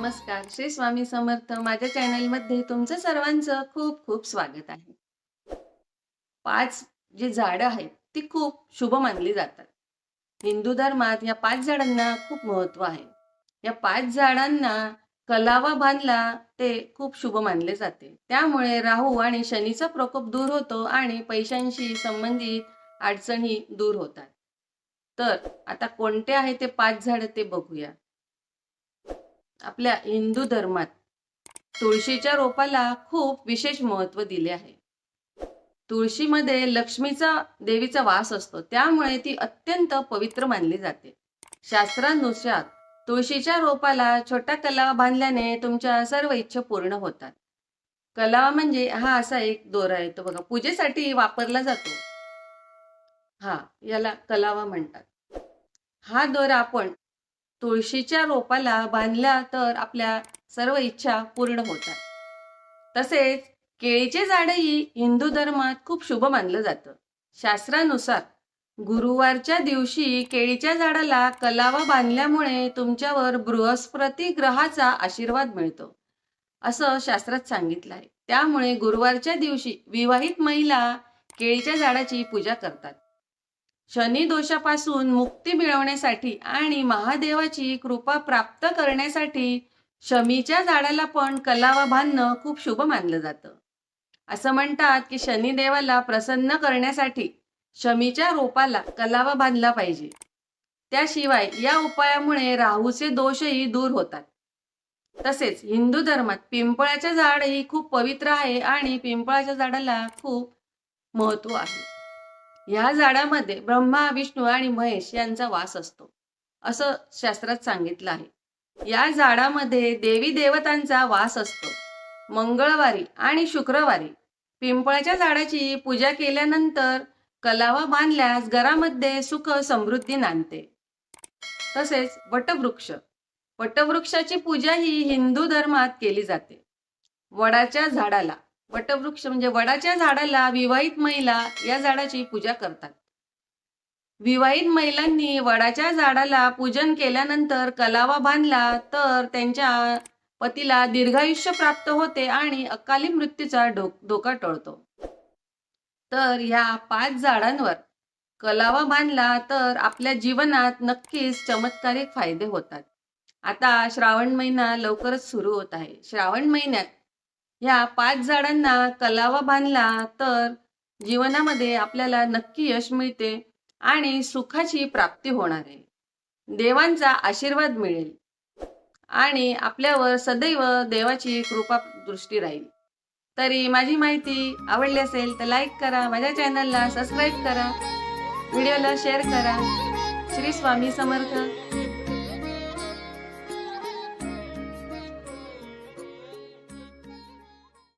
नमस्कार. श्री स्वामी समर्थ. माझ्या चॅनलमध्ये तुमचं सर्वांचं खूप खूप स्वागत आहे. पाच जी झाडं आहेत ती खूप शुभ मानली जातात. हिंदू धर्मात या पाच झाडांना खूप महत्त्व आहे. या पाच झाडांना कलावा बांधला ते खूप शुभ मानले जाते. त्यामुळे राहू आणि शनीचा प्रकोप दूर होतो आणि पैशांशी संबंधित अडचणी दूर होतात. तर आता कोणते आहे ते पाच झाड ते बघूया. आपल्या हिंदू धर्मात तुळशीच्या रोपाला खूप विशेष महत्त्व दिले आहे. तुळशीमध्ये लक्ष्मीचा देवीचा वास असतो त्यामुळे ती अत्यंत पवित्र मानली जाते. शास्त्रानुसार तुळशीच्या रोपाला छोटा कलावा बांधल्याने तुमच्या सर्व इच्छा पूर्ण होतात. कलावा म्हणजे हा असा एक दोरा आहे तो बघा पूजेसाठी वापरला जातो. हा याला कलावा म्हणतात. हा दोरा आपण तुळशीच्या रोपाला बांधला तर आपल्या सर्व इच्छा पूर्ण होतात. तसेच केळीचे झाडही हिंदू धर्मात खूप शुभ मानलं जातं. शास्त्रानुसार गुरुवारच्या दिवशी केळीच्या झाडाला कलावा बांधल्यामुळे तुमच्यावर बृहस्पती ग्रहाचा आशीर्वाद मिळतो. असं शास्त्रात सांगितलं आहे त्यामुळे गुरुवारच्या दिवशी विवाहित महिला केळीच्या झाडाची पूजा करतात. शनी दोषापासून मुक्ती मिळवण्यासाठी आणि महादेवाची कृपा प्राप्त करण्यासाठी शमीच्या झाडाला पण कलावा बांधणं खूप शुभ मानलं जातं. असं म्हणतात की शनिदेवाला प्रसन्न करण्यासाठी शमीच्या रोपाला कलावा बांधला पाहिजे. त्याशिवाय या उपायामुळे राहूचे दोषही दूर होतात. तसेच हिंदू धर्मात पिंपळाचे झाड ही खूप पवित्र आहे आणि पिंपळाच्या झाडाला खूप महत्त्व आहे. या झाडामध्ये ब्रह्मा विष्णू आणि महेश यांचा वास असतो असं शास्त्रात सांगितलं आहे. या झाडामध्ये देवी देवतांचा वास असतो. मंगळवारी आणि शुक्रवारी पिंपळाच्या झाडाची पूजा केल्यानंतर कलावा बांधल्यास घरामध्ये सुख समृद्धी नांदते. तसेच वटवृक्ष वटवृक्षाची पूजा ही हिंदू धर्मात केली जाते. वडाच्या झाडाला वटवृक्ष म्हणजे वडाच्या झाडाला विवाहित महिला या झाडाची पूजा करतात. विवाहित महिलांनी वडाच्या झाडाला पूजन केल्यानंतर कलावा बांधला तर त्यांच्या पतीला दीर्घायुष्य प्राप्त होते आणि अकाली मृत्यूचा धोका टळतो. तर ह्या पाच झाडांवर कलावा बांधला तर आपल्या जीवनात नक्कीच चमत्कारिक फायदे होतात. आता श्रावण महिना लवकरच सुरू होत आहे. श्रावण महिन्यात ह्या पाच झाडांना कलावा बांधला तर जीवनामध्ये आपल्याला नक्की यश मिळते आणि सुखाची प्राप्ती होणार आहे. देवांचा आशीर्वाद मिळेल आणि आपल्यावर सदैव देवाची कृपा दृष्टी राहील. तरी माझी माहिती आवडली असेल तर लाईक करा माझ्या चॅनलला सबस्क्राईब करा व्हिडिओला शेअर करा. श्री स्वामी समर्थ.